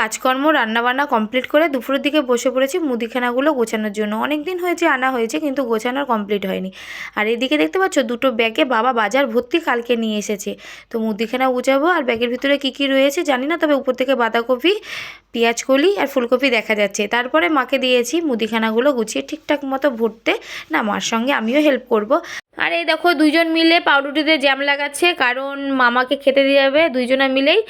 কাজকর্ম, রান্নাবান্না কমপ্লিট করে দুপুরের দিকে বসে পড়েছি মুদিখানাগুলো গোছানোর জন্য। অনেক দিন হয়েছে, আনা হয়েছে কিন্তু গোছানোর কমপ্লিট হয়নি। আর এদিকে দেখতে পাচ্ছ দুটো ব্যাগে বাবা বাজার ভর্তি কালকে নিয়ে এসেছে। তো মুদিখানা গোছাবো আর ব্যাগের ভিতরে কী কী রয়েছে জানি না, তবে উপর থেকে বাঁধাকপি পেঁয়াজ কলি আর ফুলকপি দেখা যাচ্ছে। তারপরে মাকে দিয়েছি মুদিখানাগুলো গুছিয়ে ঠিকঠাক মতো ভরতে। না, মার সঙ্গে আমিও হেল্প করব। আর এই দেখো, দুইজন মিলে পাউরুটিতে জ্যাম লাগাচ্ছে, কারণ মামাকে খেতে দিয়ে যাবে দুইজনা মিলেই।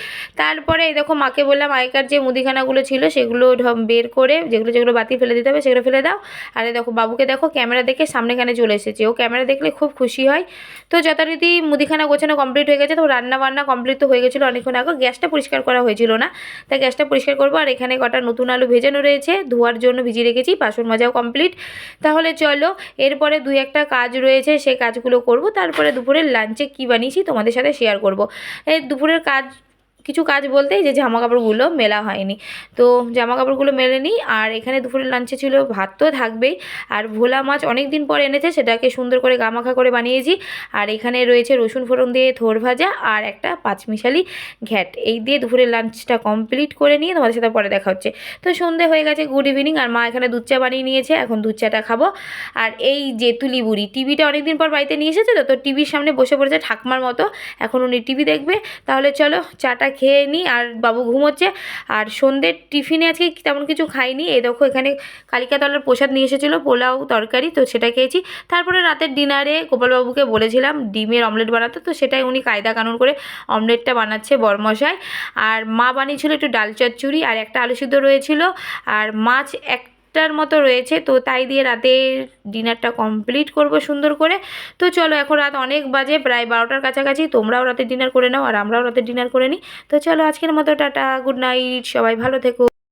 তারপরে এই দেখো, মাকে বললাম, আগেকার যে মুদিখানাগুলো ছিল, সেগুলো বের করে, যেগুলো যেগুলো বাতি ফেলে দিতে হবে, সেগুলো ফেলে দাও। আর এই দেখো, বাবুকে দেখো, ক্যামেরা দেখে সামনেখানে চলে এসেছে। ও ক্যামেরা দেখলে খুব খুশি হয়। তো যথারীতি মুদিখানা গোছানো কমপ্লিট হয়ে গেছে, তো রান্না বান্না কমপ্লিট তো হয়ে গেছিল অনেকক্ষণ আগে। গ্যাসটা পরিষ্কার করা হয়েছিল না, তাই গ্যাসটা পরিষ্কার করব। আর এখানে কটা নতুন আলু ভেজানো রয়েছে। ধোয়ার জন্য ভিজিয়ে রেখেছি, বাসন মাজাও কমপ্লিট তাহলে চলো, এরপরে দুই একটা কাজ রয়েছে সে কাজগুলো করব। তারপরে দুপুরের লাঞ্চে কী বানিয়েছি তোমাদের সাথে শেয়ার করব। এই দুপুরের কাজ কিছু কাজ বলতে যে জামা কাপড়গুলো মেলা হয়নি। তো জামা কাপড়গুলো মেলে নিই আর এখানে দুপুরের লাঞ্চে ছিল, ভাত তো থাকবেই। আর ভোলা মাছ অনেক দিন পর এনেছে, সেটাকে সুন্দর করে গামাখা করে বানিয়েছি। আর এখানে রয়েছে রসুন ফোড়ন দিয়ে থোর ভাজা আর একটা পাঁচমিশালি ঘ্যাট। এই দিয়ে দুপুরের লাঞ্চটা কমপ্লিট করে নিয়ে তোমাদের সাথে পরে দেখা হচ্ছে। তো সন্ধে হয়ে গেছে গুড ইভিনিং আর মা এখানে দুধ চা বানিয়ে নিয়েছে, এখন দুধ চাটা খাব। আর এই যে তুলি বুড়ি, টিভিটা অনেকদিন পর বাড়িতে নিয়ে এসেছে তো তো টিভির সামনে বসে পড়েছে ঠাকমার মতো। এখন উনি টিভি দেখবে। তাহলে চলো চাটা খেয়ে নিই আর বাবু ঘুমোচ্ছে আর সন্ধ্যের টিফিনে আজকে তেমন কিছু খাইনি। এই দেখো এখানে কালিকাতলার প্রসাদ নিয়ে এসেছিল, পোলাও তরকারি, তো সেটা খেয়েছি। তারপরে রাতের ডিনারে গোপালবাবুকে বলেছিলাম ডিমের অমলেট বানাতে, তো সেটাই উনি কায়দা কানুন করে অমলেটটা বানাচ্ছে বরমশাই। আর মা বানিয়েছিল একটু ডাল চচ্চড়ি আর একটা আলু সিদ্ধ রয়েছিল। আর মাছ একটার মতো রয়েছে, তো তাই দিয়ে রাতের ডিনারটা কমপ্লিট করব সুন্দর করে। তো চলো এখন রাত অনেক বাজে, প্রায় বারোটার কাছাকাছি, তোমরাও রাতে ডিনার করে নাও আর আমরাও রাতে ডিনার করে নিই। তো চলো আজকের মতো টাটা, গুড নাইট, সবাই ভালো থেকো।